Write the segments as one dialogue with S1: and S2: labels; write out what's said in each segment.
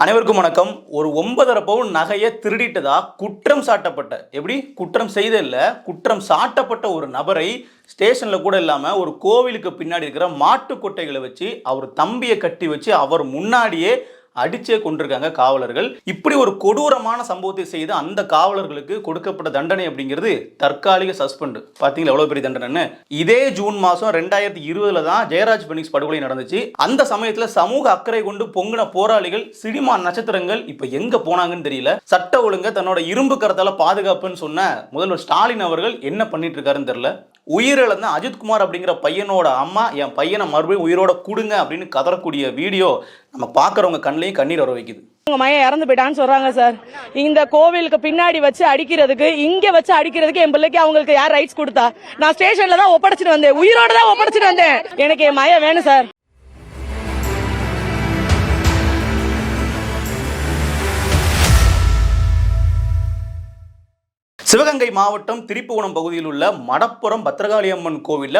S1: அனைவருக்கும் வணக்கம். ஒரு ஒன்பதரை பவுன் நகையை திருடிட்டதா குற்றம் சாட்டப்பட்ட எப்படி? குற்றம் செய்த இல்லை குற்றம் சாட்டப்பட்ட ஒரு நபரை ஸ்டேஷனில் கூட இல்லாமல் ஒரு கோவிலுக்கு பின்னாடி இருக்கிற மாட்டு கொட்டைகளை வச்சு அவர் தம்பியை கட்டி வச்சு அவர் முன்னாடியே அடிச்சே கொண்டிருக்காங்க காவலர்கள். இப்படி ஒரு கொடூரமான சம்பவத்தை செய்து அந்த காவலர்களுக்கு கொடுக்கப்பட்ட தண்டனை அப்படிங்கிறது தற்காலிக சஸ்பெண்ட். பாத்தீங்களா எவ்வளவு பெரிய தண்டனைன்னு? இதே ஜூன் மாசம் ரெண்டாயிரத்தி இருபதுல தான் ஜெயராஜ் பெனிக்ஸ் படுகொலை நடந்துச்சு. அந்த சமயத்துல சமூக அக்கறை கொண்டு பொங்கின போராளிகள் சினிமா நட்சத்திரங்கள் இப்ப எங்க போனாங்கன்னு தெரியல. சட்ட ஒழுங்க தன்னோட இரும்பு கரத்தால பாதுகாப்புன்னு சொன்ன முதல்வர் ஸ்டாலின் அவர்கள் என்ன பண்ணிட்டு இருக்காருன்னு தெரியல. உயிரிழந்த அஜித்குமார் அப்படிங்கிற பையனோட அம்மா என் பையனை மறுபடியும் உயிரோட கொடுங்க அப்படின்னு கதறக்கூடிய வீடியோ நம்ம பார்க்குறவங்க கண்ணிலையும் கண்ணீர் வர வைக்குது.
S2: உங்க மையம் இறந்து போயிட்டான்னு சொல்றாங்க சார் இந்த கோவிலுக்கு பின்னாடி வச்சு அடிக்கிறதுக்கு இங்க வச்சு அடிக்கிறதுக்கு என் பிள்ளைக்கு அவங்களுக்கு யார் ரைட்ஸ் கொடுத்தா? நான் ஸ்டேஷன்ல தான் ஒப்படைச்சிட்டு வந்தேன். உயிரோட தான் ஒப்படைச்சிட்டு வந்தேன். எனக்கு என் மையம் வேணும் சார்
S1: சிவகங்கை மாவட்டம் திருப்புவனம் பகுதியில் உள்ள மடப்புறம் பத்திரகாளி அம்மன்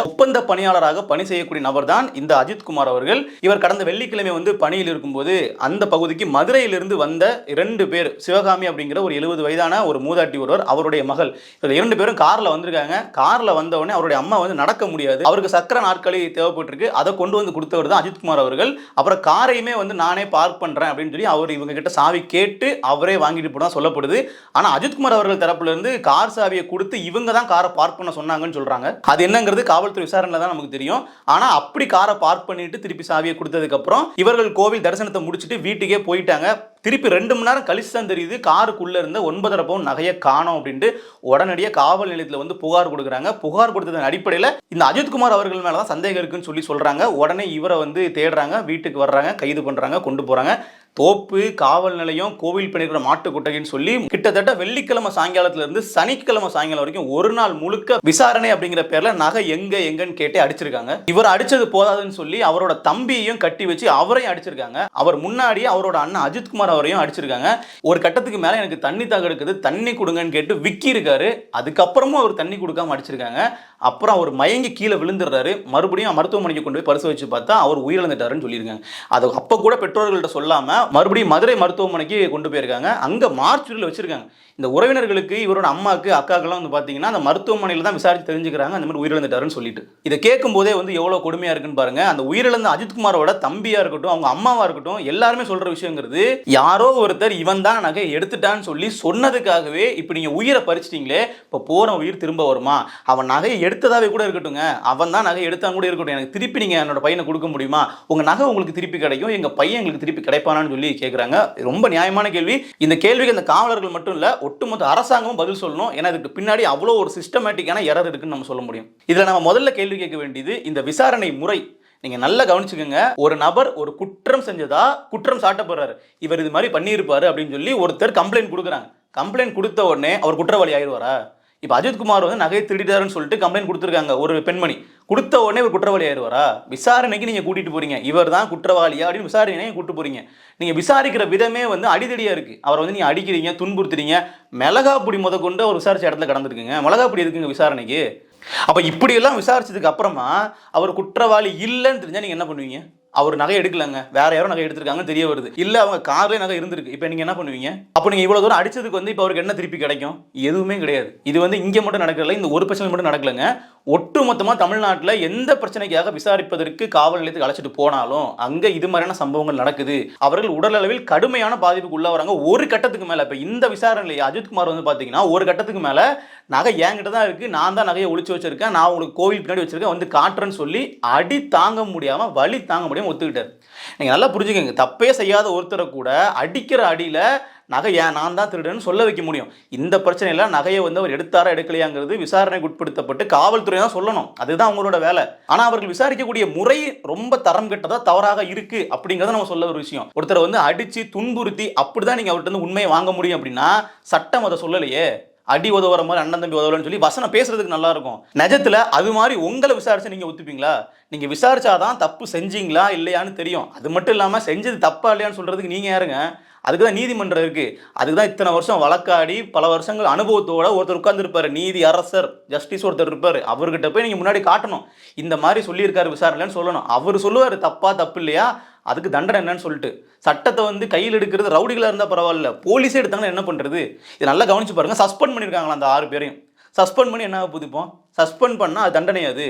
S1: ஒப்பந்த பணியாளராக பணி செய்யக்கூடிய நபர் தான் இந்த அஜித்குமார் அவர்கள். இவர் கடந்த வெள்ளிக்கிழமை வந்து பணியில் இருக்கும்போது அந்த பகுதிக்கு மதுரையிலிருந்து வந்த இரண்டு பேர் சிவகாமி அப்படிங்கிற ஒரு எழுபது வயதான ஒரு மூதாட்டி ஒருவர் அவருடைய மகள். இவர் இரண்டு பேரும் காரில் வந்திருக்காங்க. காரில் வந்தவுடனே அவருடைய அம்மா வந்து நடக்க முடியாது. அவருக்கு சக்கர நாற்காலி தேவைப்பட்டிருக்கு. அதை கொண்டு வந்து கொடுத்தவர் தான் அஜித்குமார் அவர்கள். அப்புறம் காரையுமே வந்து நானே பார்க் பண்ணுறேன் அப்படின்னு சொல்லி அவர் இவங்க கிட்ட சாவி கேட்டு அவரே வாங்கிட்டு போனால் சொல்லப்படுது. ஆனால் அஜித்குமார் அவர்கள் தரப்புலேருந்து கார் சாவியை கொடுத்து இவங்க தான் காரை பார்க் பண்ண சொன்னாங்கன்னு சொல்றாங்க. அது என்னங்கிறது காவல்துறை விசாரணையில தான் நமக்கு தெரியும். ஆனா அப்படி காரை பார்க் பண்ணிட்டு திருப்பி சாவியை கொடுத்ததுக்கு அப்புறம் இவர்கள் கோவில் தரிசனத்தை முடிச்சுட்டு வீட்டுக்கே போயிட்டாங்க. திருப்பி ரெண்டு மணி நேரம் கழிச்சு தான் தெரியுது காருக்குள்ள இருந்த ஒன்பதரை பவுன் நகையை காணோம் அப்படின்ட்டு உடனடியாக காவல் நிலையத்தில் வந்து புகார் கொடுக்குறாங்க. புகார் கொடுத்ததன் அடிப்படையில் இந்த அஜித்குமார் அவர்கள் மேலே தான் சந்தேகம் இருக்குன்னு சொல்லி சொல்கிறாங்க உடனே இவரை வந்து தேடுறாங்க வீட்டுக்கு வர்றாங்க கைது பண்ணுறாங்க கொண்டு போகிறாங்க தோப்பு காவல் நிலையம் கோவில் பண்ணிருக்கிற மாட்டு கொட்டகைன்னு சொல்லி கிட்டத்தட்ட வெள்ளிக்கிழமை சாயங்காலத்திலிருந்து சனிக்கிழமை சாயங்காலம் வரைக்கும் ஒரு நாள் முழுக்க விசாரணை அப்படிங்கிற பேர்ல நகை எங்க எங்கன்னு கேட்டே அடிச்சிருக்காங்க. இவர் அடிச்சது போதாதுன்னு சொல்லி அவரோட தம்பியையும் கட்டி வச்சு அவரையும் அடிச்சிருக்காங்க. அவர் முன்னாடி அவரோட அண்ணன் அஜித்குமார் அவரையும் அடிச்சிருக்காங்க. ஒரு கட்டத்துக்கு மேல எனக்கு தண்ணி தாக எடுக்குது. தண்ணி கொடுங்கன்னு கேட்டு விக்கி இருக்காரு அதுக்கப்புறமும் அவர் தண்ணி கொடுக்காம அடிச்சிருக்காங்க. அப்புறம் அவர் மயங்கி கீழே விழுந்துடுறாரு. மறுபடியும் மருத்துவமனைக்கு கொண்டு போய் பரிசு வச்சு பார்த்தா அவர் உயிரிழந்துட்டாருன்னு சொல்லியிருக்காங்க. அது அப்போ கூட பெற்றோர்கள்ட்ட சொல்லாமல் மறுபடியும் மதுரை மருத்துவமனைக்கு கொண்டு போயிருக்காங்க. அங்கே மார்ச்சுரியில் வச்சுருக்காங்க. இந்த உறவினர்களுக்கு இவரோட அம்மாக்கு அக்காக்கெல்லாம் வந்து பார்த்தீங்கன்னா அந்த மருத்துவமனையில் தான் விசாரித்து தெரிஞ்சுக்கிறாங்க. அந்த மாதிரி உயிரிழந்துட்டாருன்னு சொல்லிட்டு. இதை கேட்கும் போதே வந்து எவ்வளோ கொடுமையாக இருக்குன்னு பாருங்க. அந்த உயிரிழந்த அஜித்குமாரோட தம்பியாக இருக்கட்டும் அவங்க அம்மாவாக இருக்கட்டும் எல்லாருமே சொல்கிற விஷயங்கிறது யாரோ ஒருத்தர் இவன் தான் நகை எடுத்துட்டான்னு சொல்லி சொன்னதுக்காகவே இப்போ நீங்கள் உயிரை பறிச்சிட்டிங்களே இப்போ போகிற உயிர் திரும்ப வருமா? அவன் நகையை எடுத்ததாகவே கூட இருக்கட்டுங்க அவன் தான் நகை எடுத்தான் கூட இருக்கட்டும். எனக்கு திருப்பி நீங்கள் என்னோட பையனை கொடுக்க முடியுமா? உங்கள் நகை உங்களுக்கு திருப்பி கிடைக்கும். எங்கள் பையன் எங்களுக்கு திருப்பி கிடைப்பானான்னு சொல்லி கேட்குறாங்க ரொம்ப நியாயமான கேள்வி. இந்த கேள்விக்கு அந்த காவலர்கள் மட்டும் இல்லை ஒட்டுமொத்த அரசாங்கமும் பதில் சொல்லணும். ஏன்னா இதுக்கு பின்னாடி அவ்வளோ ஒரு சிஸ்டமேட்டிக்கான எரர் இருக்குன்னு நம்ம சொல்ல முடியும். இதில் நம்ம முதல்ல கேள்வி கேட்க வேண்டியது இந்த விசாரணை முறை. நீங்க நல்லா கவனிச்சுக்கோங்க. ஒரு நபர் ஒரு குற்றம் செஞ்சதா? குற்றம் சாட்டப்படுறாரு. இவர் இது மாதிரி பண்ணியிருப்பாரு அப்படின்னு சொல்லி ஒருத்தர் கம்ப்ளைண்ட் கொடுக்குறாங்க. கம்ப்ளைண்ட் கொடுத்த உடனே அவர் குற்றவாளி ஆயிடுவாரா? இப்போ அஜித்குமார் வந்து நகையை திருடிட்டாருன்னு சொல்லிட்டு கம்ப்ளைண்ட் கொடுத்துருக்காங்க. ஒரு பெண்மணி. கொடுத்த உடனே ஒரு குற்றவாளி ஆயிடுவாரா? விசாரணைக்கு நீங்கள் கூட்டிகிட்டு போறீங்க. இவர் தான் குற்றவாளியா அப்படின்னு விசாரணை கூட்டு போறீங்க. நீங்கள் விசாரிக்கிற விதமே வந்து அடிதடியாக இருக்குது அவரை வந்து நீங்கள் அடிக்கிறீங்க துன்புறுத்துறீங்க. மிளகாப்புடி முத கொண்டு அவர் விசாரிச்ச இடத்துல மிளகா பொடி இருக்குதுங்க விசாரணைக்கு? அப்போ இப்படியெல்லாம் விசாரிச்சதுக்கு அப்புறமா அவர் குற்றவாளி இல்லைன்னு தெரிஞ்சால் நீங்கள் என்ன பண்ணுவீங்க? அவர் நகை எடுக்கலங்க. வேற யாரும் நகை எடுத்திருக்காங்கன்னு தெரிய வருது. இல்ல அவங்க கார்லயே நகை இருந்திருக்கு. இப்போ நீங்க என்ன பண்ணுவீங்க? அப்போ நீங்க இவ்வளவு தூரம் அடிச்சதுக்கு வந்து இப்போ அவருக்கு என்ன திருப்பி கிடைக்கும்? எதுவுமே கிடையாது. இது வந்து இங்க மட்டும் நடக்கல இந்த ஒரு பிரச்சனை மட்டும் நடக்கலங்க. ஒட்டு மொத்தமா தமிழ்நாட்டில் எந்த பிரச்சனைக்காக விசாரிப்பதற்கு காவல் நிலையத்துக்கு அழைச்சிட்டு போனாலும் அங்க இது மாதிரியான சம்பவங்கள் நடக்குது. அவர்கள் உடலளவில் கடுமையான பாதிப்புக்கு உள்ளவராங்க ஒரு கட்டத்துக்கு மேல இப்ப இந்த விசாரணையில அஜித்குமார் வந்து பாத்தீங்கன்னா ஒரு கட்டத்துக்கு மேல நகை என்கிட்ட தான் இருக்கு. நான் தான் நகையை ஒழிச்சு வச்சிருக்கேன். நான் உங்களுக்கு கோவில் பின்னாடி வச்சிருக்கேன். வந்து காட்டுறேன்னு சொல்லி அடி தாங்க முடியாம வலி தாங்க முடியாம ஒத்துக்கிட்டாரு. நீங்கள் நல்லா புரிஞ்சுக்கங்க தப்பே செய்யாத ஒருத்தரை கூட அடிக்கிற அடியில் நகை ஏன் நான் தான் திருடன்னு சொல்ல வைக்க முடியும். இந்த பிரச்சனையில நகையை வந்து அவர் எடுத்தாரா எடுக்கலையாங்கிறது விசாரணைக்கு உட்படுத்தப்பட்டு காவல்துறை தான் சொல்லணும். அதுதான் அவங்களோட வேலை. ஆனால் அவர்கள் விசாரிக்கக்கூடிய முறை ரொம்ப தரம் கெட்டதாக தவறாக இருக்கு அப்படிங்கிறத நம்ம சொல்ல ஒரு விஷயம். ஒருத்தரை வந்து அடித்து துன்புறுத்தி அப்படிதான் நீங்கள் அவர்கிட்ட வந்து உண்மையை வாங்க முடியும் அப்படின்னா சட்டம் அதை சொல்லலையே. அடி உதவுற மாதிரி அண்ணன் தம்பி உதவலன்னு சொல்லி வசனம் பேசுறதுக்கு நல்லா இருக்கும் நிஜத்துல அது மாதிரி உங்களை விசாரிச்சு நீங்க ஒத்துப்பீங்களா? நீங்க விசாரிச்சாதான் தப்பு செஞ்சீங்களா இல்லையான்னு தெரியும். அது மட்டும் இல்லாம செஞ்சது தப்பா இல்லையான்னு சொல்றதுக்கு நீங்க யாருங்க? அதுக்கு தான் நீதிமன்றம் இருக்குது அதுக்கு தான் இத்தனை வருஷம் வழக்காடி பல வருஷங்கள் அனுபவத்தோட ஒருத்தர் உட்கார்ந்துருப்பாரு. நீதி அரசர் ஜஸ்டிஸ் ஒருத்தர் இருப்பார். அவர்கிட்ட போய் நீங்கள் முன்னாடி காட்டணும். இந்த மாதிரி சொல்லியிருக்காரு விசாரணைன்னு சொல்லணும். அவர் சொல்லுவார் தப்பா தப்பு இல்லையா? அதுக்கு தண்டனை என்னன்னு சொல்லிட்டு. சட்டத்தை வந்து கையில் எடுக்கிறது ரவுடிகளாக இருந்தால் பரவாயில்ல. போலீஸே எடுத்தாங்கன்னா என்ன பண்ணுறது இது நல்லா கவனிச்சு பாருங்க. சஸ்பெண்ட் பண்ணியிருக்காங்களா அந்த ஆறு பேரையும். சஸ்பெண்ட் பண்ணி என்ன புதுப்போம் சஸ்பெண்ட் பண்ணால் அது தண்டனை அது.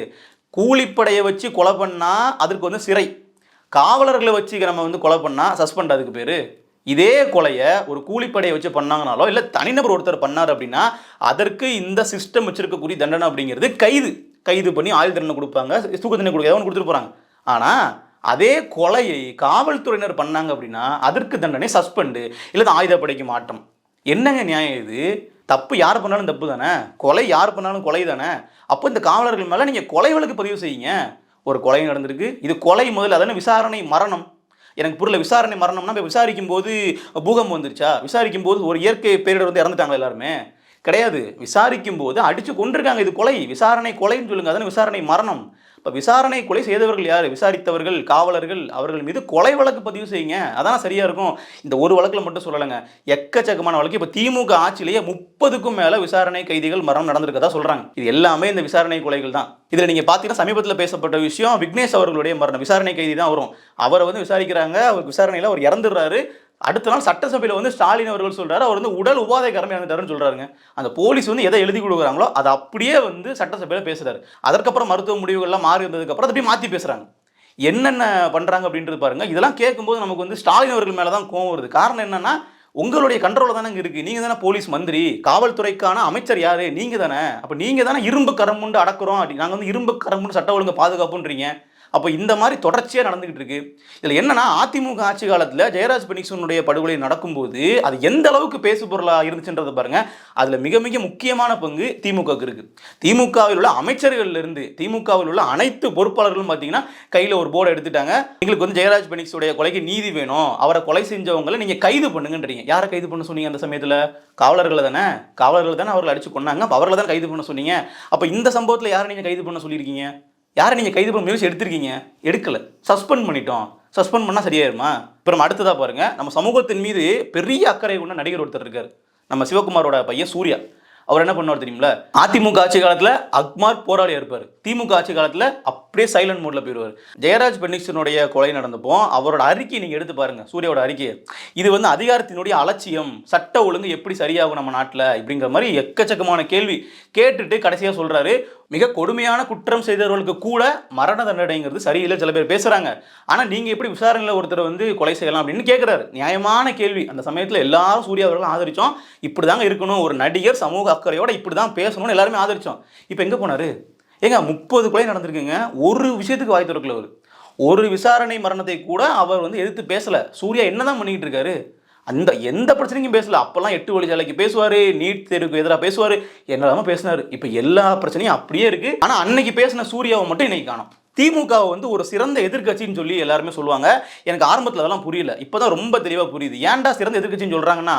S1: கூலிப்படையை வச்சு கொலை பண்ணால் அதுக்கு வந்து சிறை. காவலர்களை வச்சு நம்ம வந்து கொலை பண்ணால் சஸ்பெண்ட் அதுக்கு பேர். இதே கொலையை ஒரு கூலிப்படையை வச்சு பண்ணாங்கனாலோ இல்லை தனிநபர் ஒருத்தர் பண்ணார் அப்படின்னா அதற்கு இந்த சிஸ்டம் வச்சிருக்கக்கூடிய தண்டனை அப்படிங்கிறது கைது. கைது பண்ணி ஆயுள் தண்டனை கொடுப்பாங்க தூக்கு தண்டனை கொடுக்க ஏதாவது கொடுத்துட்டு போகிறாங்க ஆனால் அதே கொலையை காவல்துறையினர் பண்ணாங்க அப்படின்னா அதற்கு தண்டனை சஸ்பெண்டு இல்லை ஆயுதப்படைக்கு மாற்றம். என்னங்க நியாயம் இது? தப்பு யார் பண்ணாலும் தப்பு தானே? கொலை யார் பண்ணாலும் கொலை தானே? அப்போ இந்த காவலர்கள் மேலே நீங்கள் கொலை வழக்கு பதிவு செய்யுங்க. ஒரு கொலை நடந்திருக்கு இது கொலை முதல்ல அதான விசாரணை மரணம். எனக்கு புரியல விசாரணை மரணம்னா இப்போ விசாரிக்கும் போது பூகம்பம் வந்துருச்சா? விசாரிக்கும் போது ஒரு இயற்கை பேரிடர் வந்து இறந்துட்டாங்க எல்லாருமே? கிடையாது. விசாரிக்கும் போது அடிச்சு கொண்டிருக்காங்க இது கொலை. விசாரணை கொலைன்னு சொல்லுங்க அதான விசாரணை மரணம். இப்போ விசாரணை கொலை செய்தவர்கள் யார்? விசாரித்தவர்கள் காவலர்கள் அவர்கள் மீது கொலை வழக்கு பதிவு செய்யுங்க. அதான் சரியாக இருக்கும்? இந்த ஒரு வழக்கில் மட்டும் சொல்லலைங்க. எக்கச்சக்கமான வழக்கு. இப்போ திமுக ஆட்சியிலேயே முப்பதுக்கும் மேலே விசாரணை கைதிகள் மரணம் நடந்திருக்கதா சொல்கிறாங்க இது எல்லாமே இந்த விசாரணை கொலைகள் தான். இதில் நீங்கள் பார்த்தீங்கன்னா சமீபத்தில் பேசப்பட்ட விஷயம் விக்னேஷ் அவர்களுடைய மரணம். விசாரணை கைதி தான் வரும். அவரை வந்து விசாரிக்கிறாங்க. அவர் விசாரணையில் அவர் இறந்துடுறாரு. அடுத்த நாள் சட்டசபையில் வந்து ஸ்டாலின் அவர்கள் சொல்கிறாரு அவர் வந்து உடல் உபாதை காரணம் இறந்துட்டாருன்னு சொல்றாருங்க. அந்த போலீஸ் வந்து எதை எழுதி கொடுக்குறாங்களோ அதை அப்படியே வந்து சட்டசபையில் பேசுகிறாரு அதற்கப்புறம் மருத்துவ முடிவுகள்லாம் மாறி இருந்ததுக்கப்புறம் அதை அப்படியே மாற்றி பேசுகிறாங்க என்னென்ன பண்ணுறாங்க அப்படின்றது பாருங்கள் இதெல்லாம் கேட்கும்போது நமக்கு வந்து ஸ்டாலின் அவர்கள் மேலே தான் கோவம் வருது. காரணம் என்னென்னா உங்களுடைய கண்ட்ரோலில் தானே இருக்குது நீங்கள் தானே போலீஸ் மந்திரி. காவல்துறைக்கான அமைச்சர் யார்? நீங்கள் தானே. அப்போ நீங்கள் தானே இரும்பு கரம்புண்டு அடக்கிறோம். அடக்குறோம் அப்படி நாங்கள் வந்து இரும்பு கரம்புண்டு சட்ட ஒழுங்கு பாதுகாப்புன்றீங்க. அப்போ இந்த மாதிரி தொடர்ச்சியாக நடந்துகிட்டு இருக்கு. இதில் என்னன்னா அதிமுக ஆட்சி காலத்தில் ஜெயராஜ் பெனிக்சனுடைய படுகொலை நடக்கும்போது அது எந்த அளவுக்கு பேசு பொருளாக இருந்துச்சுன்றதை பாருங்க. அதில் மிக மிக முக்கியமான பங்கு திமுகவுக்கு இருக்கு. திமுகவில் உள்ள அமைச்சர்கள் இருந்து திமுகவில் உள்ள அனைத்து பொறுப்பாளர்களும் பார்த்தீங்கன்னா கையில் ஒரு போர்டை எடுத்துட்டாங்க. எங்களுக்கு வந்து ஜெயராஜ் பெனிக்ஸுடைய கொலைக்கு நீதி வேணும். அவரை கொலை செஞ்சவங்களை நீங்கள் கைது பண்ணுங்கன்றீங்க. யாரை கைது பண்ண சொன்னீங்க அந்த சமயத்தில்? காவலர்களை தானே? காவலர்கள் தானே அவர்களை அடிச்சு கொண்டாங்க அவர்களை தான் கைது பண்ண சொன்னீங்க. அப்போ இந்த சம்பவத்தில் யாரை நீங்கள் கைது பண்ண சொல்லியிருக்கீங்க? யாரை நீங்கள் கைது பண்ண முயற்சி எடுத்திருக்கீங்க? எடுக்கல. சஸ்பெண்ட் பண்ணிட்டோம். சஸ்பெண்ட் பண்ணால் சரியாயிருமா? அப்புறம் அடுத்ததாக பாருங்கள் நம்ம சமூகத்தின் மீது பெரிய அக்கறை கொண்ட நடிகர் ஒருத்தர் இருக்கார். நம்ம சிவகுமாரோட பையன் சூர்யா. அவர் என்ன பண்ணுவார் தெரியுமில அதிமுக ஆட்சி காலத்தில் அக்மார் போராளி இருப்பார். திமுக ஆட்சி காலத்தில் அப்படியே சைலண்ட் மோடில் போயிடுவார் ஜெயராஜ் பென்னிக்சனுடைய கொலை நடந்தப்போ அவரோட அறிக்கை நீங்கள் எடுத்து பாருங்கள் சூர்யாவோட அறிக்கை இது வந்து அதிகாரத்தினுடைய அலட்சியம் சட்ட ஒழுங்கு எப்படி சரியாகும் நம்ம நாட்டில்? இப்படிங்கிற மாதிரி எக்கச்சக்கமான கேள்வி கேட்டுட்டு கடைசியாக சொல்கிறாரு மிக கொடுமையான குற்றம் செய்தவர்களுக்கு கூட மரண தண்டனைங்கிறது சரியில்லை சில பேர் பேசுகிறாங்க ஆனால் நீங்கள் எப்படி விசாரணையில் ஒருத்தர் வந்து கொலை செய்யலாம் அப்படின்னு கேட்குறாரு நியாயமான கேள்வி. அந்த சமயத்தில் எல்லாரும் சூர்யா அவர்களும் ஆதரிச்சோம். இப்படிதாங்க இருக்கணும். ஒரு நடிகர் சமூக அக்கறையோடு இப்படி தான் பேசணும்னு எல்லாருமே ஆதரித்தோம் இப்போ எங்கே போனாரு? ஏங்க முப்பது கொலை நடந்திருக்குங்க. ஒரு விஷயத்துக்கு வாய் திறக்கல அவர். ஒரு விசாரணை மரணத்தை கூட அவர் வந்து எதிர்த்து பேசலை. சூர்யா என்ன தான் பண்ணிக்கிட்டு இருக்காரு? அந்த எந்த பிரச்சனைக்கும் பேசல. அப்போல்லாம் எட்டு வழிச்சாலைக்கு பேசுவார் நீட் தேர்வுக்கு எதிராக பேசுவார். என்னெல்லாம பேசினார். இப்போ எல்லா பிரச்சனையும் அப்படியே இருக்குது ஆனால் அன்னைக்கு பேசின சூர்யாவை மட்டும் இன்னைக்கு காணோம். திமுகவை வந்து ஒரு சிறந்த எதிர்க்கட்சின்னு சொல்லி எல்லாருமே சொல்லுவாங்க. எனக்கு ஆரம்பத்தில் அதெல்லாம் புரியல. இப்போதான் ரொம்ப தெளிவாக புரியுது. ஏன்டா சிறந்த எதிர்க்கட்சின்னு சொல்கிறாங்கன்னா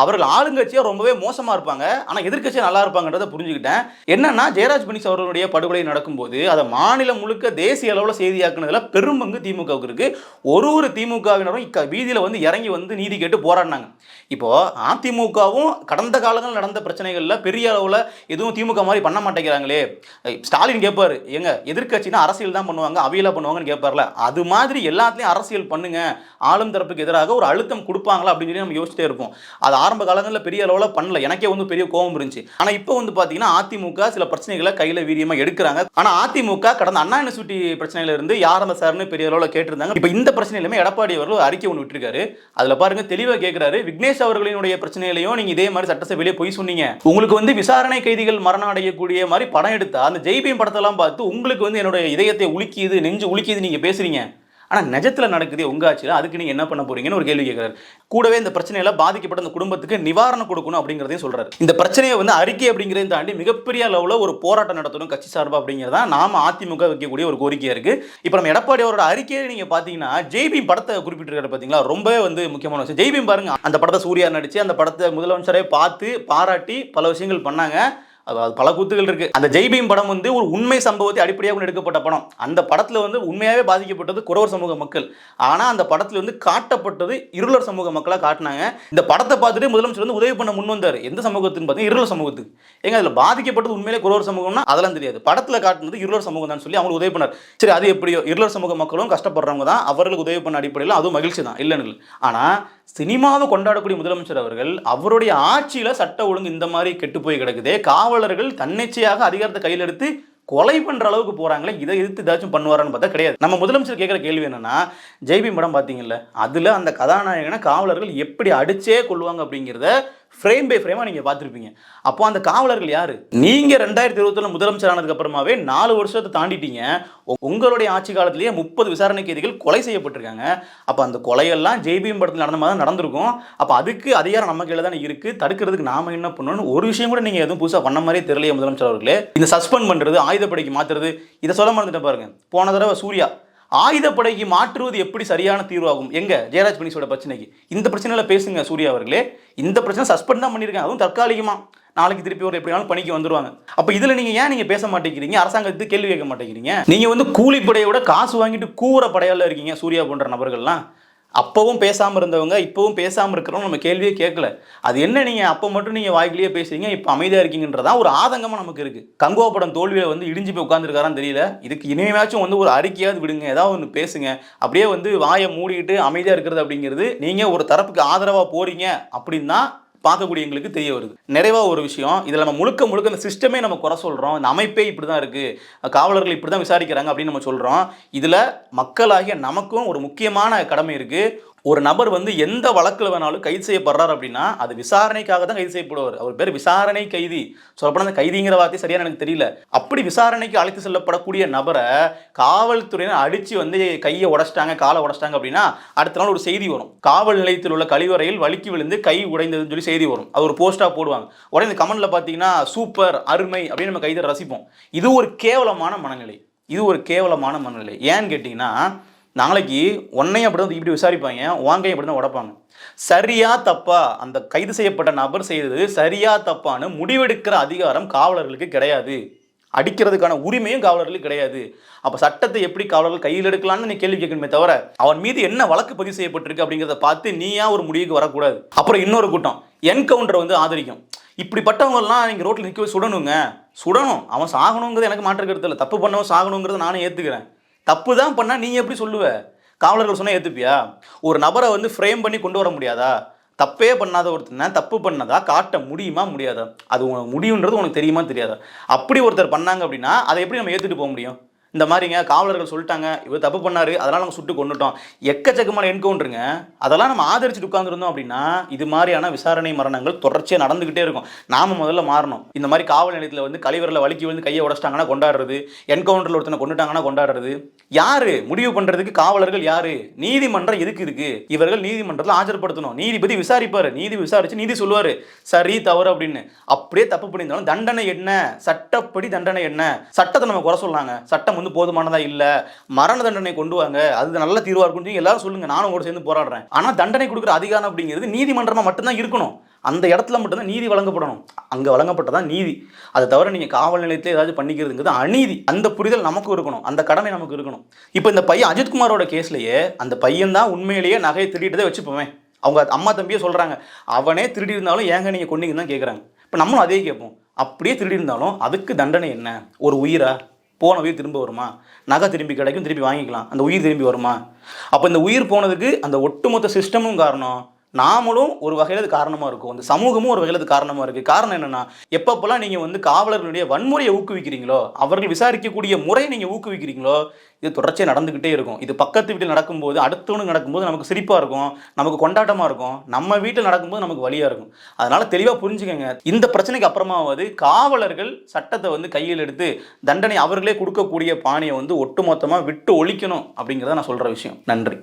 S1: அவர்கள் ஆளுங்கட்சியாக ரொம்பவே மோசமாக இருப்பாங்க. ஆனால் எதிர்க்கட்சியாக நல்லா இருப்பாங்கன்றதை புரிஞ்சுக்கிட்டேன். என்னன்னா ஜெயராஜ் பனிஸ் அவர்களுடைய படுகொலை நடக்கும்போது அதை மாநிலம் முழுக்க தேசிய அளவில் செய்தியாக்குனதுல பெரும்பங்கு திமுகவுக்கு இருக்கு. ஒரு ஒரு திமுகவினரும் இக்க வீதியில் வந்து இறங்கி வந்து நீதி கேட்டு போராடினாங்க. இப்போ அதிமுகவும் கடந்த காலங்களில் நடந்த பிரச்சனைகளில் பெரிய அளவில் எதுவும் திமுக மாதிரி பண்ண மாட்டேங்கிறாங்களே. ஸ்டாலின் கேட்பாரு எங்க எதிர்கட்சினா அரசியல் தான் பண்ணுவாங்க அவியலாக பண்ணுவாங்கன்னு கேட்பார்ல அது மாதிரி எல்லாத்துலேயும் அரசியல் பண்ணுங்க. ஆளும் தரப்புக்கு எதிராக ஒரு அழுத்தம் கொடுப்பாங்களா அப்படின்னு சொல்லி நம்ம யோசிச்சிட்டே இருப்போம். அது ஆரம்ப காலங்களில் பெரிய அளவில் பண்ணல. எனக்கே வந்து பெரிய கோபம் இருந்துச்சு. ஆனால் இப்போ வந்து பார்த்தீங்கன்னா அதிமுக சில பிரச்சனைகளை கையில் வீரியமாக எடுக்கிறாங்க. ஆனால் அதிமுக கடந்த அண்ணா யூனிவர்சிட்டி பிரச்சனையில இருந்து யார் அந்த சார்னு பெரிய அளவில் கேட்டிருந்தாங்க. இப்போ இந்த பிரச்சனையிலுமே எடப்பாடி அவர்கள் அறிக்கை ஒன்று விட்டுருக்காரு. அதில் பாருங்க தெளிவாக கேட்குறாரு விக்னேஷ் அவர்களினுடைய பிரச்சனையிலையும் நீங்கள் இதே மாதிரி சட்டசபையிலே போய் சொன்னீங்க. உங்களுக்கு வந்து விசாரணை கைதிகள் மரணம் அடையக்கூடிய மாதிரி படம் எடுத்தா அந்த ஜெய்பீம் படத்தெல்லாம் பார்த்து உங்களுக்கு வந்து என்னுடைய இதயத்தை உலுக்கியது நெஞ்சு உலுக்கியது நீங்கள் பேசுறீங்க. ஆனால் நிஜத்தில் நடக்குது உங்க ஆட்சியில் அதுக்கு நீங்கள் என்ன பண்ண போறீங்கன்னு ஒரு கேள்வி கேட்குறாரு கூடவே இந்த பிரச்சனையில் பாதிக்கப்பட்ட அந்த குடும்பத்துக்கு நிவாரணம் கொடுக்கணும் அப்படிங்கிறதையும் சொல்கிறார் இந்த பிரச்சனையை வந்து அறிக்கை அப்படிங்கிறதையும் தாண்டி மிகப்பெரிய அளவில் ஒரு போராட்டம் நடத்தணும் கட்சி சார்பாக அப்படிங்கிறதா நாம் அதிமுக வைக்கக்கூடிய ஒரு கோரிக்கையாக இருக்குது இப்போ நம்ம எடப்பாடி அவரோட அறிக்கையை நீங்கள் பார்த்தீங்கன்னா ஜெய்பீம் படத்தை குறிப்பிட்டிருக்காரு பார்த்தீங்களா ரொம்பவே வந்து முக்கியமான விஷயம். ஜெய்பீம் பாருங்க அந்த படத்தை சூர்யா நடித்து அந்த படத்தை முதலமைச்சரே பார்த்து பாராட்டி பல விஷயங்கள் பண்ணாங்க. அது பல கூத்துகள் இருக்கு. அந்த ஜெய்பீம் படம் வந்து ஒரு உண்மை சம்பவத்தை அடிப்படையாக கொண்டு எடுக்கப்பட்ட படம். அந்த படத்துல வந்து உண்மையாவே பாதிக்கப்பட்டது குறவர் சமூக மக்கள். ஆனா அந்த படத்துல வந்து காட்டப்பட்டது இருளர் சமூக மக்களா காட்டினாங்க. இந்த படத்தை பார்த்துட்டு முதலமைச்சர் வந்து உதவி பண்ண முன் வந்தார். எந்த சமூகத்துன்னு பார்த்தீங்கன்னா இருளர் சமூகத்துக்கு. ஏங்க அதுல பாதிக்கப்பட்டது உண்மையிலே குறவர் சமூகம்னா அதெல்லாம் தெரியாது. படத்துல காட்டினது இருளர் சமூகம் தான் சொல்லி அவங்களுக்கு உதவி பண்ணார். சரி அது எப்படியோ இருளர் சமூக மக்களும் கஷ்டப்படுறவங்க தான் அவர்களுக்கு உதவி பண்ண அடிப்படையில் அதுவும் மகிழ்ச்சி தான். இல்லைன்னு இல்லை. ஆனா சினிமாவை கொண்டாடக்கூடிய முதலமைச்சர் அவர்கள் அவருடைய ஆட்சியில் சட்ட ஒழுங்கு இந்த மாதிரி கெட்டு போய் கிடக்குதே காவலர்கள் தன்னிச்சையாக அதிகாரத்தை கையில் எடுத்து கொலை பண்ற அளவுக்கு போறாங்களே இதை எதிர்த்து ஏதாச்சும் பண்ணுவாரான்னு பார்த்தா கிடையாது. நம்ம முதலமைச்சர் கேட்குற கேள்வி என்னன்னா ஜெய்பி படம் பார்த்தீங்கல்ல அதுல அந்த கதாநாயகனை காவலர்கள் எப்படி அடிச்சே கொள்வாங்க அப்படிங்கிறத ஃப்ரேம் பை ஃப்ரேமாக நீங்கள் பார்த்துருப்பீங்க. அப்போ அந்த காவலர்கள் யார்? நீங்கள் ரெண்டாயிரத்தி இருபத்தொன்னு முதலமைச்சர் ஆனதுக்கப்புறமாவே நாலு வருஷத்தை தாண்டிட்டீங்க. உங்களுடைய ஆட்சி காலத்திலேயே முப்பது விசாரணை கைதிகள் கொலை செய்யப்பட்டிருக்காங்க. அப்போ அந்த கொலையெல்லாம் ஜெய்பிஎம் படத்தில் நடந்த மாதிரி தான் நடந்திருக்கும். அப்போ அதுக்கு அதிகாரம் நம்ம கையில் தானே இருக்குது தடுக்கிறதுக்கு நாம என்ன பண்ணணும்னு ஒரு விஷயம் கூட நீங்கள் எதுவும் புதுசாக பண்ண மாதிரியே தெரியலையே முதலமைச்சர் அவர்களே. இந்த சஸ்பெண்ட் பண்ணுறது ஆயுதப்படைக்கு மாற்றுறது இதை சொல்ல மறந்துட்டேன் பாருங்கள் போன தடவை சூர்யா ஆயுதப்படைக்கு மாற்றுவது எப்படி சரியான தீர்வாகும்? எங்க? ஜெயராஜ் பனிஷோட பிரச்சனைக்கு. இந்த பிரச்சனையில பேசுங்க சூர்யா அவர்களே. இந்த பிரச்சனை சஸ்பெண்ட் தான் பண்ணியிருக்காங்க. அதுவும் தற்காலிகமா. நாளைக்கு திருப்பி ஒரு எப்படினாலும் பணிக்கு வந்துருவாங்க. அப்ப இதுல நீங்க ஏன் நீங்க பேச மாட்டேங்கிறீங்க? அரசாங்கத்துக்கு கேள்வி கேட்க மாட்டேங்கிறீங்க. நீங்க வந்து கூலிப்படையோட காசு வாங்கிட்டு கூற படையால இருக்கீங்க சூர்யா போன்ற நபர்கள்லாம். அப்போவும் பேசாமல் இருந்தவங்க இப்போவும் பேசாமல் இருக்கிறவங்க நம்ம கேள்வியே கேட்கல. அது என்ன நீங்கள் அப்போ மட்டும் நீங்கள் வாய்க்கிலேயே பேசுறீங்க இப்போ அமைதியாக இருக்கீங்கன்றதான் ஒரு ஆதங்கமாக நமக்கு இருக்குது கங்கோ படம் வந்து இடிஞ்சு போய் உட்காந்துருக்காரான்னு தெரியல. இதுக்கு இனிமேச்சும் வந்து ஒரு அறிக்கையாவது விடுங்க ஏதாவது ஒன்று பேசுங்க. அப்படியே வந்து வாயை மூடிட்டு அமைதியாக இருக்கிறது அப்படிங்கிறது நீங்கள் ஒரு தரப்புக்கு ஆதரவாக போகிறீங்க அப்படின்னா பார்க்கக்கூடிய எங்களுக்கு தெரிய வருது. நிறைவாக ஒரு விஷயம். இதில் நம்ம முழுக்க முழுக்க இந்த சிஸ்டமே நம்ம குறை சொல்கிறோம் இந்த அமைப்பே இப்படி தான் இருக்குது காவலர்கள் இப்படி தான் விசாரிக்கிறாங்க அப்படின்னு நம்ம சொல்கிறோம் இதில் மக்களாகிய நமக்கும் ஒரு முக்கியமான கடமை இருக்குது ஒரு நபர் வந்து எந்த வழக்கில் வேணாலும் கைது செய்யப்படுறார் அப்படின்னா அது விசாரணைக்காக தான் கைது செய்யப்படுவார். அவர் பேர் விசாரணை கைதி. சொல்லப்போனால் அந்த கைதிங்கிற வார்த்தை சரியான எனக்கு தெரியல. அப்படி விசாரணைக்கு அழைத்து செல்லப்படக்கூடிய நபரை காவல்துறையினர் அடித்து வந்து கையை உடச்சிட்டாங்க காலை உடைச்சிட்டாங்க அப்படின்னா அடுத்த நாள் ஒரு செய்தி வரும். காவல் நிலையத்தில் உள்ள கழிவறையில் வழுக்கி விழுந்து கை உடைந்ததுன்னு சொல்லி செய்தி வரும். அது ஒரு போஸ்ட்டாக போடுவாங்க. உடனே இந்த கமெண்டில் பார்த்தீங்கன்னா சூப்பர் அருமை அப்படின்னு நம்ம கைதை ரசிப்போம். இது ஒரு கேவலமான மனநிலை. இது ஒரு கேவலமான மனநிலை. ஏன்னு கேட்டிங்கன்னா நாளைக்கு உன்னையும் அப்படி தான் இப்படி விசாரிப்பாங்க வாங்கையும் அப்படி தான் உடப்பாங்க. சரியா தப்பா அந்த கைது செய்யப்பட்ட நபர் செய்தது சரியா தப்பான்னு முடிவெடுக்கிற அதிகாரம் காவலர்களுக்கு கிடையாது. அடிக்கிறதுக்கான உரிமையும் காவலர்களுக்கு கிடையாது. அப்ப சட்டத்தை எப்படி காவலர்கள் கையில் எடுக்கலாம்னு நீ கேள்வி கேட்கணுமே தவிர அவன் மீது என்ன வழக்கு பதிவு செய்யப்பட்டிருக்கு அப்படிங்கிறத பார்த்து நீயா ஒரு முடிவுக்கு வரக்கூடாது? அப்புறம் இன்னொரு கூட்டம் என்கவுண்டர் வந்து ஆதரிக்கும். இப்படிப்பட்டவங்கெல்லாம் நீங்கள் ரோட்டில் நிற்க சுடணுங்க. சுடணும். அவன் சாகணுங்கிறது எனக்கு மாற்று இல்லை. தப்பு பண்ணவன் சாகணுங்கிறத நானும் ஏற்றுக்கிறேன் தப்பு தான் பண்ணால் நீ எப்படி சொல்லுவ? காவலர்கள் சொன்னால் ஏற்றுப்பியா ஒரு நபரை வந்து ஃப்ரேம் பண்ணி கொண்டு வர முடியாதா? தப்பே பண்ணாத ஒருத்தனை தப்பு பண்ணதா? காட்ட முடியுமா முடியாதா? அது உனக்கு முடியுன்றது உனக்கு தெரியுமா தெரியாதா? அப்படி ஒருத்தர் பண்ணாங்க அப்படின்னா அதை எப்படி நம்ம ஏற்றுட்டு போக முடியும்? இந்த மாதிரிங்க காவலர்கள் சொல்லிட்டாங்க இவர் தப்பு பண்ணாரு அதெல்லாம் நாங்கள் சுட்டு கொண்டுட்டோம் எக்கச்சக்கமான என்கவுண்டருங்க. அதெல்லாம் நம்ம ஆதரிச்சுட்டு உட்காந்துருந்தோம் அப்படின்னா இது மாதிரியான விசாரணை மரணங்கள் தொடர்ச்சியாக நடந்துகிட்டே இருக்கும். நாம முதல்ல மாறணும். இந்த மாதிரி காவல் நிலையத்தில் வந்து கழிவறையில் வலிக்கி விழுந்து கையை உடச்சிட்டாங்கன்னா கொண்டாடுறது என்கவுண்டரில் ஒருத்தனை கொண்டுட்டாங்கன்னா கொண்டாடுறது. யார்? முடிவு பண்ணுறதுக்கு காவலர்கள் யார்? நீதிமன்றம் எதுக்கு இருக்கு இவர்கள் நீதிமன்றத்தில் ஆஜர்படுத்தணும். நீதிபதி விசாரிப்பார். நீதி விசாரித்து நீதி சொல்லுவார். சரி தவறு அப்படின்னு. அப்படியே தப்பு பண்ணியிருந்தாலும் தண்டனை என்ன? சட்டப்படி தண்டனை என்ன? சட்டத்தை நம்ம குறை சொல்லாங்க. சட்டம் வந்து போதுமானதா இல்ல மரண தண்டனை கொண்டு வாங்க அது நல்ல தீர்வா இருக்கும்னு சொல்லி எல்லாரும் சொல்லுங்க நானும் கூட சேர்ந்து போராடுறேன். ஆனா தண்டனை கொடுக்குற அதிகாரம் அப்படிங்கிறது நீதிமன்றமா மட்டும்தான் இருக்கணும். அந்த இடத்துல மட்டும்தான் நீதி வழங்கப்படணும். அங்க வழங்கப்பட்டதான் நீதி. அதை தவிர நீங்க காவல் நிலையத்தில் ஏதாவது பண்ணிக்கிறதுங்கிறது அநீதி. அந்த புரிதல் நமக்கு இருக்கணும். அந்த கடமை நமக்கு இருக்கணும். இப்போ இந்த பையன் அஜித்குமாரோட கேஸ்லயே அந்த பையன் தான் உண்மையிலேயே நகையை திருடிட்டதை வச்சுப்போமே. அவங்க அம்மா தம்பியே சொல்றாங்க. அவனே திருடி இருந்தாலும் ஏங்க நீங்க கொண்டீங்கன்னு தான் கேட்குறாங்க இப்போ நம்மளும் அதே கேட்போம். அப்படியே திருடி இருந்தாலும் அதுக்கு தண்டனை என்ன? ஒரு உயிரா? போன உயிர் திரும்ப வருமா? நகை திரும்பி கிடைக்கும் திருப்பி வாங்கிக்கலாம். அந்த உயிர் திரும்பி வருமா? அப்போ இந்த உயிர் போனதுக்கு அந்த ஒட்டுமொத்த சிஸ்டமும் காரணம் நாமளும் ஒரு வகையில் அது காரணமாக இருக்கும். அந்த சமூகமும் ஒரு வகையில் அது காரணமாக இருக்குது காரணம் என்னென்னா எப்பப்பெல்லாம் நீங்கள் வந்து காவலர்களுடைய வன்முறையை ஊக்குவிக்கிறீங்களோ அவர்கள் விசாரிக்கக்கூடிய முறையை நீங்கள் ஊக்குவிக்கிறீங்களோ இது தொடர்ச்சியாக நடந்துக்கிட்டே இருக்கும். இது பக்கத்து வீட்டில் நடக்கும்போது அடுத்தவனுக்கு நடக்கும்போது நமக்கு சிரிப்பாக இருக்கும் நமக்கு கொண்டாட்டமாக இருக்கும் நம்ம வீட்டில் நடக்கும்போது நமக்கு வழியாக இருக்கும். அதனால் தெளிவாக புரிஞ்சுக்கோங்க. இந்த பிரச்சனைக்கு அப்புறமாவது காவலர்கள் சட்டத்தை வந்து கையில் எடுத்து தண்டனை அவர்களே கொடுக்கக்கூடிய பாணியை வந்து ஒட்டுமொத்தமாக விட்டு ஒழிக்கணும் அப்படிங்கிறத நான் சொல்கிற விஷயம். நன்றி.